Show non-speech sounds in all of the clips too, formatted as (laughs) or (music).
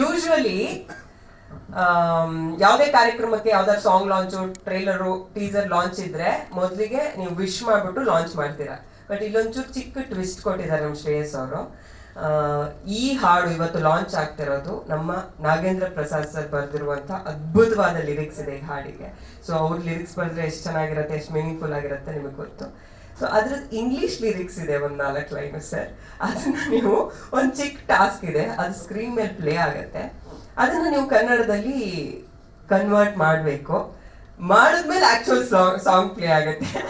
Usually ಯಾವುದೇ ಕಾರ್ಯಕ್ರಮಕ್ಕೆ ಯಾವ್ದಾದ್ರು song launch trailer teaser launch ಇದ್ರೆ ಮೊದಲಿಗೆ ನೀವು ವಿಶ್ ಮಾಡ್ಬಿಟ್ಟು ಲಾಂಚ್ ಮಾಡ್ತೀರಾ. ಬಟ್ ಇಲ್ಲೊಂಚೂರು ಚಿಕ್ಕ ಟ್ವಿಸ್ಟ್ ಕೊಟ್ಟಿದ್ದಾರೆ ನಮ್ಮ ಶ್ರೇಯಸ್ ಅವರು. ಈ ಹಾಡು ಇವತ್ತು ಲಾಂಚ್ ಆಗ್ತಿರೋದು ನಮ್ಮ ನಾಗೇಂದ್ರ ಪ್ರಸಾದ್ ಸರ್ ಬರೆದಿರುವಂಥ ಅದ್ಭುತವಾದ ಲಿರಿಕ್ಸ್ ಇದೆ ಈ ಹಾಡಿಗೆ. ಸೊ ಅವ್ರ ಲಿರಿಕ್ಸ್ ಬರೆದ್ರೆ ಎಷ್ಟು ಚೆನ್ನಾಗಿರುತ್ತೆ, ಎಷ್ಟು ಮೀನಿಂಗ್ಫುಲ್ ಆಗಿರುತ್ತೆ ನಿಮಗೆ ಗೊತ್ತು. ಸೊ ಅದ್ರ ಇಂಗ್ಲಿಷ್ ಲಿರಿಕ್ಸ್ ಇದೆ ಒಂದು ನಾಲ್ಕು ಲೈನ್ ಸರ್. ಅದನ್ನ ನೀವು ಒಂದು ಚಿಕ್ಕ ಟಾಸ್ಕ್ ಇದೆ ಅದು ಸ್ಕ್ರೀನ್ ಮೇಲೆ ಪ್ಲೇ ಆಗುತ್ತೆ. ಅದನ್ನ ನೀವು ಕನ್ನಡದಲ್ಲಿ ಕನ್ವರ್ಟ್ ಮಾಡಬೇಕು. ಮಾಡಿದ್ಮೇಲೆ ಆಕ್ಚುಲ್ ಸಾಂಗ್ ಸಾಂಗ್ ಪ್ಲೇ ಆಗುತ್ತೆ.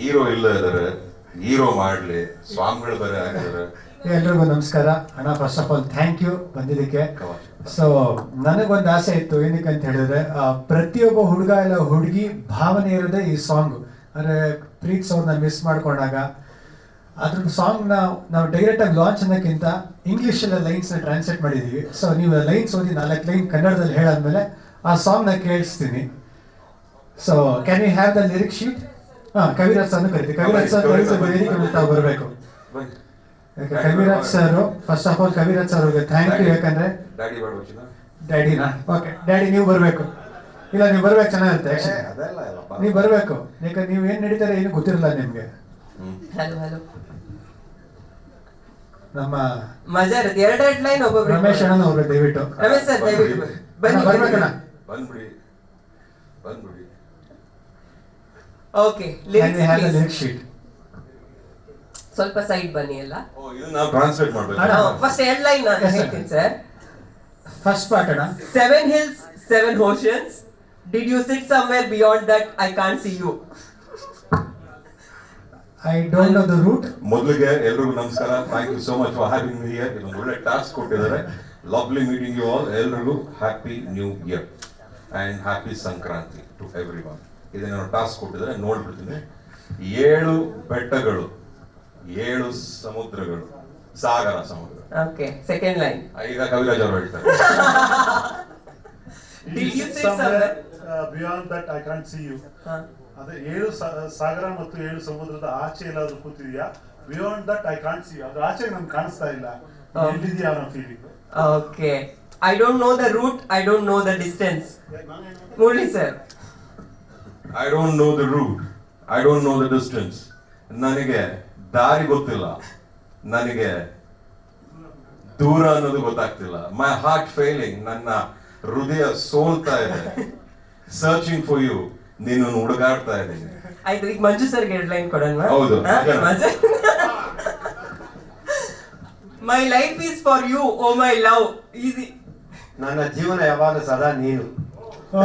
ಹೀರೋ ಇಲ್ಲ ಇದಾರೆ ಹೀರೋ ಮಾಡ್ಲಿ. ಸ್ವಾಮಿಗಳು ಬೇರೆ ಆಗಿದ್ದಾರೆ. ಎಲ್ರಿಗೂ ನಮಸ್ಕಾರ. ಅಣ್ಣ first of all thank you ಬಂದಿದ್ದಕ್ಕೆ. ಸೊ ನನಗೊಂದು ಆಸೆ ಇತ್ತು, ಏನಕ್ಕೆ ಅಂತ ಹೇಳಿದ್ರೆ ಪ್ರತಿಯೊಬ್ಬ ಹುಡುಗ ಇಲ್ಲ ಹುಡುಗಿ ಭಾವನೆ ಇರೋದೇ ಈ ಸಾಂಗ್ ಅಂದ್ರೆ ಪ್ರೀತ್ ಅವ್ರನ್ನ ಮಿಸ್ ಮಾಡ್ಕೊಂಡಾಗ ಅದ್ರ ಸಾಂಗ್ನ ನಾವು ಡೈರೆಕ್ಟ್ ಆಗಿ ಲಾಂಚ್ ಅನ್ನೋಕ್ಕಿಂತ ಇಂಗ್ಲಿಷ್ ಎಲ್ಲ ಲೈನ್ಸ್ ಟ್ರಾನ್ಸ್ಲೇಟ್ ಮಾಡಿದೀವಿ. ಸೊ ನೀವು ಲೈನ್ಸ್ ಓದಿ ನಾಲ್ಕು ಲೈನ್ ಕನ್ನಡದಲ್ಲಿ ಹೇಳಾದ್ಮೇಲೆ ಆ ಸಾಂಗ್ನ ಕೇಳಿಸ್ತೀನಿ. So can you have the lyric sheet ಹಾ, ಕವಿರಾಜ್ ಸರ್ ಕರಿತೀವಿ ಕವಿರಾಜ್ ಸರ್ ಬರಬೇಕು. Kaviraj sir first of all Kaviraj sir ಅವ್ರಿಗೆ ಥ್ಯಾಂಕ್ ಯು ಯಾಕಂದ್ರೆ ಡ್ಯಾಡಿ ಡ್ಯಾಡಿನಾ ಓಕೆ ಡ್ಯಾಡಿ ನೀವು ಬರಬೇಕು. ಇಲ್ಲ ನೀವು ಬರ್ಬೇಕು ಚೆನ್ನಾಗಿರುತ್ತೆ ನೀವು ಬರಬೇಕು. ಯಾಕಂದ್ರೆ ನೀವು ಏನ್ ನಡೀತಾರೆ ಏನು ಗೊತ್ತಿರಲ್ಲ ನಿಮ್ಗೆ. ಹ್ಮ್. Hello hello. ನಮ್ಮ ಮಜಾ ಇರುತ್ತೆ. ಎರಡೆರಡು ಲೈನ್ ಒಬ್ಬೊಬ್ರು ರಮೇಶ್ ಅಣ್ಣ ಅವ್ರು ದಯವಿಟ್ಟು. ರಮೇಶ್ ಸರ್ ದಯವಿಟ್ಟು ಬನ್ನಿ. ಬರ್ಬೇಕಣ್ಣ. ಬಂದ್ಬಿಡಿ. ಬಂದ್ಬಿಡಿ. ಓಕೆ ಲಿರಿಕ್ಸ್ ಶೀಟ್ ಸ್ವಲ್ಪ ಸೈಡ್ ಬನ್ನಿ ಎಲ್ಲ. ಓ ಇದು ನಾವು ಟ್ರಾನ್ಸ್ಲೇಟ್ ಮಾಡ್ಬೇಕು. ಫಸ್ಟ್ ಎರಡು ಲೈನ್ ನಾನು ಹೇಳ್ತೀನಿ ಸರ್ ಫಸ್ಟ್ ಪಾರ್ಟ್ ಅಣ್ಣ. Seven hills seven oceans did you sit somewhere beyond that I can't see you I don't know the route ಮೊದಲಿಗೆ ಎಲ್ಲರಿಗೂ ನಮಸ್ಕಾರ. Thank you so much for having me here ಇದೊಂದು ಒಳ್ಳೆ task ಕೊಟ್ಟಿದ್ದಾರೆ. Lovely meeting you all ಎಲ್ರಿಗೂ happy new year and happy Sankranti to everyone ಇದನ್ನ task ಕೊಟ್ಟಿದ್ದಾರೆ. ನೋಡ್ಬಿಡ್ತೀನಿ. ಏಳು ಬೆಟ್ಟಗಳು. ಏಳು ಸಮುದ್ರಗಳು ಸಾಗರ ಸಮುದ್ರ ಓಕೆ ಸೆಕೆಂಡ್ ಲೈನ್ ಈಗ ಕವಿರಾಜ್ ಅವರು ಹೇಳ್ತಾರೆ. (laughs) Did you sit somewhere uh, beyond that I can't see you. ಅದೇ ಏಳು ಸಾಗರ ಮತ್ತು ಏಳು ಸಮುದ್ರದ ಆಚೆ ಎಲ್ಲಾದ್ರೂ ಕೂತಿದ್ಯಾ? Beyond that I can't see ಅದ್ರ ಆಚೆ ನಮ್ಗೆ ಕಾಣಿಸ್ತಾ ಇಲ್ಲ. Oh. ಎಲ್ಲಿದ್ಯಾ ಅನ್ನೋ feeling okay I don't know the route I don't know the distance Murali sir I don't know the route I don't know the distance ನನಗೆ ದಾರಿ ಗೊತ್ತಿಲ್ಲ. ನನಗೆ ದೂರ ಅನ್ನೋದು ಗೊತ್ತಾಗ್ತಿಲ್ಲ. ಮೈ ಹಾರ್ಟ್ ಫೇಲಿಂಗ್ ನನ್ನ ಹೃದಯ ಸೋಲ್ತಾ ಇದೆ. ಸರ್ಚಿಂಗ್ ಫಾರ್ ಯು ನೀನು ಹುಡುಗಾಡ್ತಾ ಇದ್ದೀನಿ. ಆಯ್ತು ಈಗ ಮಂಜು ಸರ್ಗೆ ಎರಡು ಲೈನ್ ಕೊಡೋಣ. ಹೌದು. My life is for you oh my love easy ನನ್ನ ಜೀವನ ಯಾವಾಗ ಸದಾ ನೀನು. ಓ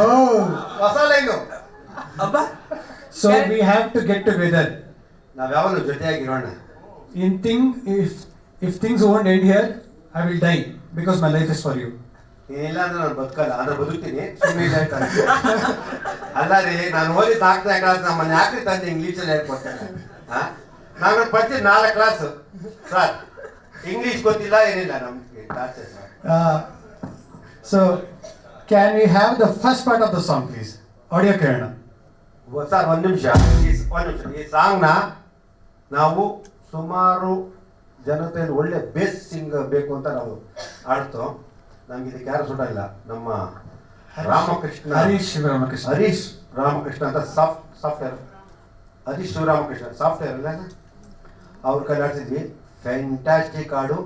ಹೊಸ ಲೈನು ಅಬ್ಬ. So we have to get together ನಾವ್ ಯಾವಾಗಲೂ ಜೊತೆಯಾಗಿರೋಣ in thing if if things won't end here I will die because my life is for you ಏನಿಲ್ಲ ಅಂದ್ರೆ ನಾನು ಬದುಕಲ್ಲ ಆದ್ರೆ ಬದುಕ್ತೀನಿ. ಸುಮ್ಮನೆ ಅಲ್ಲ ರೀ ನಾನು ಓದಿ ತಾಕ್ತಾ ಕ್ಲಾಸ್ ನಮ್ಮನ್ನ ಯಾಕೆ ತಂದೆ ಇಂಗ್ಲೀಷಲ್ಲಿ ಹೇಳ್ಕೊಡ್ತೇನೆ. ಹಾ ನಾನು ಬರ್ತೀನಿ ನಾಲ್ಕು ಕ್ಲಾಸ್ ಸರ್ ಇಂಗ್ಲೀಷ್ ಗೊತ್ತಿಲ್ಲ ಏನಿಲ್ಲ ನಮ್ಗೆ so can we have the first part of the song please audio ಕೇಳೋಣ. ಸರ್ ಒಂದು ನಿಮಿಷ ಒಂದು ನಿಮಿಷ. ಈ ಸಾಂಗ್ನ ನಾವು ಸುಮಾರು ಜನತೆಯಲ್ಲಿ ಒಳ್ಳೆ ಬೇಸ್ ಸಿಂಗ್ ಬೇಕು ಅಂತ ನಾವು ಆಡ್ತೋ. ನಮ್ಗೆ ಇದಕ್ಕೆ ಯಾರು ಸುಟ ಇಲ್ಲ. ನಮ್ಮ ರಾಮಕೃಷ್ಣ ಹರೀಶ್ ಶಿವರಾಮಕೃಷ್ಣ ಹರೀಶ್ ರಾಮಕೃಷ್ಣ ಅಂತ soft software. Harish Shivaramakrishna software ಅಲ್ಲ? ಅವ್ರ ಕೈಲಿ ಆಡ್ತಿದ್ವಿ ಫ್ಯಾಂಟಾಸ್ಟಿಕ್ ಹಾಡು.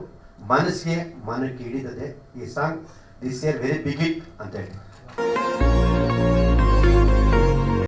ಮನಸ್ಸಿಗೆ ಮನಕ್ಕೆ ಹಿಡಿತದೆ ಈ song this year very big it ಅಂತ ಹೇಳಿ.